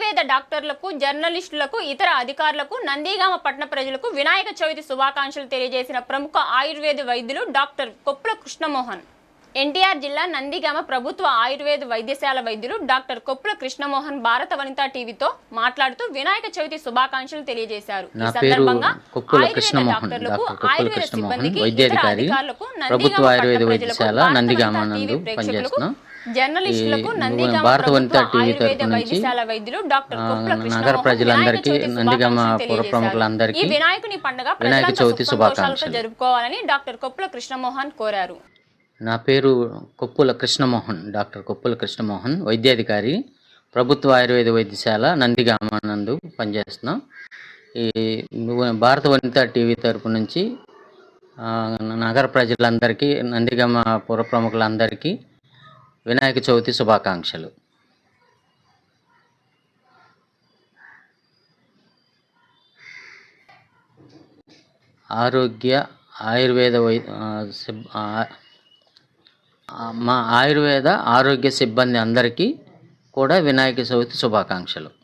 డాక్టర్లకు జర్నలిస్టులకు ఇతర అధికారులకు నందిగామ పట్టణ ప్రజలకు వినాయక చవితి శుభాకాంక్షలు తెలియజేసిన ప్రముఖ ఆయుర్వేద వైద్యులు డాక్టర్ కొప్పుల కృష్ణమోహన్. ఎన్టీఆర్ జిల్లా నందిగామ ప్రభుత్వ ఆయుర్వేద వైద్యశాల వైద్యులు డాక్టర్ కొప్పుల కృష్ణమోహన్ భారత వనితా టీవీతో మాట్లాడుతూ వినాయక చవితి శుభాకాంక్షలు తెలియజేశారు. ఈ సందర్భంగా ఆయుర్వేద డాక్టర్లకు, ఆయుర్వేద సిబ్బందికి, ఇతర అధికారులకు, నందిగామ ప్రభుత్వ ఆయుర్వేద పట్టణ వైద్యశాల ప్రజలకు, నందిగామ టీవీ ప్రేక్షకులకు, జర్నలిస్టులకు నందిగామ ఆయుర్వేద వైద్యశాల వైద్యులు డాక్టర్ నగర ప్రజలందరికీ, నందిగామ. ప్రముఖులందరికీ ఈ వినాయకుని పండుగ వినాయక చవితి శుభాకాంక్షలు. జరుపుకోవాలని డాక్టర్ కొప్పుల కృష్ణమోహన్ కోరారు నా పేరు కొప్పుల కృష్ణమోహన్ డాక్టర్ కొప్పుల కృష్ణమోహన్ వైద్యాధికారి ప్రభుత్వ ఆయుర్వేద వైద్యశాల నందిగామ నందు పనిచేస్తున్నాం ఈ భారత వనితా టీవీ తరపు నుంచి నగర ప్రజలందరికీ నందిగామ పుర ప్రముఖులందరికీ వినాయక చవితి శుభాకాంక్షలు. ఆరోగ్య ఆయుర్వేద వై సిబ్- మా ఆయుర్వేద ఆరోగ్య సిబ్బంది అందరికీ కూడా వినాయక చవితి శుభాకాంక్షలు.